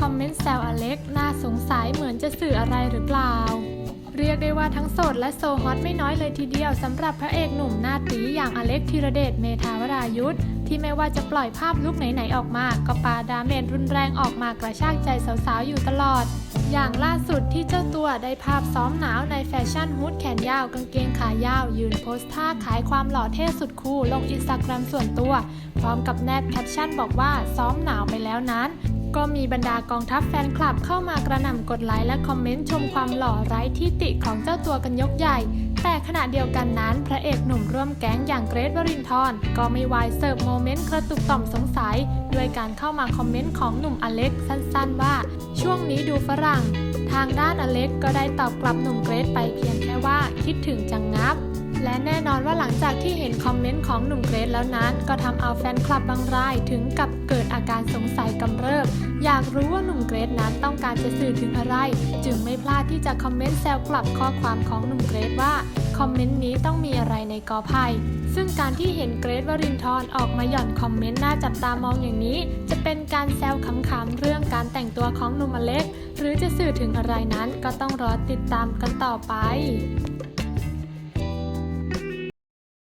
คอมเมนต์แซวอเล็กน่าสงสัยเหมือนจะสื่ออะไรหรือเปล่า เรียกได้ว่าทั้งโสดและโซฮอตไม่น้อยเลยทีเดียวสำหรับพระเอกหนุ่มหน้าตีอย่างอเล็กธีรเดชเมธาวรายุทธที่ไม่ว่าจะปล่อยภาพลุกไหนๆออกมา ก็ปาดาเมจรุนแรงออกมากระชากใจสาวๆอยู่ตลอด อย่างล่าสุดที่เจ้าตัวได้ภาพซ้อมหนาวในแฟชั่นฮูดแขนยาวกางเกงขายาว ยืนโพสท่าขายความหล่อเท่สุดคูลลงอินสตาแกรมส่วนตัว พร้อมกับแนบแคปชั่นบอกว่าซ้อมหนาวไปแล้วนั้น ก็มีบรรดากองทัพแฟนคลับเข้ามากระหน่ำกดไลค์และคอมเมนต์ชมความหล่อไร้ที่ติของเจ้าตัวกันยกใหญ่ แต่ขณะเดียวกันนั้น พระเอกหนุ่มร่วมแก๊งอย่างเกรทวรินทร์ก็ไม่วายเสิร์ฟโมเมนต์กระตุกต่อมสงสัย ด้วยการเข้ามาคอมเมนต์ของหนุ่มอเล็กสั้นๆว่า ช่วงนี้ดูฝรั่ง ทางด้านอเล็กก็ได้ตอบกลับหนุ่มเกรทไปเพียงแค่ว่าคิดถึงจังงับและแน่นอนว่าหลังจากที่เห็นคอมเมนต์ของหนุ่มเกรทแล้วนั้น ก็ทำเอาแฟนคลับบางรายถึงกับเกิดอาการสงสัย รู้ว่าหนุ่มเกรทนั้นต้องการจะสื่อถึงอะไร จึงไม่พลาดที่จะคอมเมนต์แซวกลับข้อความของหนุ่มเกรทว่า คอมเมนต์นี้ต้องมีอะไรในกอไผ่ซึ่งการที่เห็นเกรทวรินทร์ออกมาหย่อนคอมเมนต์น่าจับตามองอย่างนี้ จะเป็นการแซวขำๆเรื่องการแต่งตัวของหนุ่มอเล็ก หรือจะสื่อถึงอะไรนั้นก็ต้องรอติดตามกันต่อไป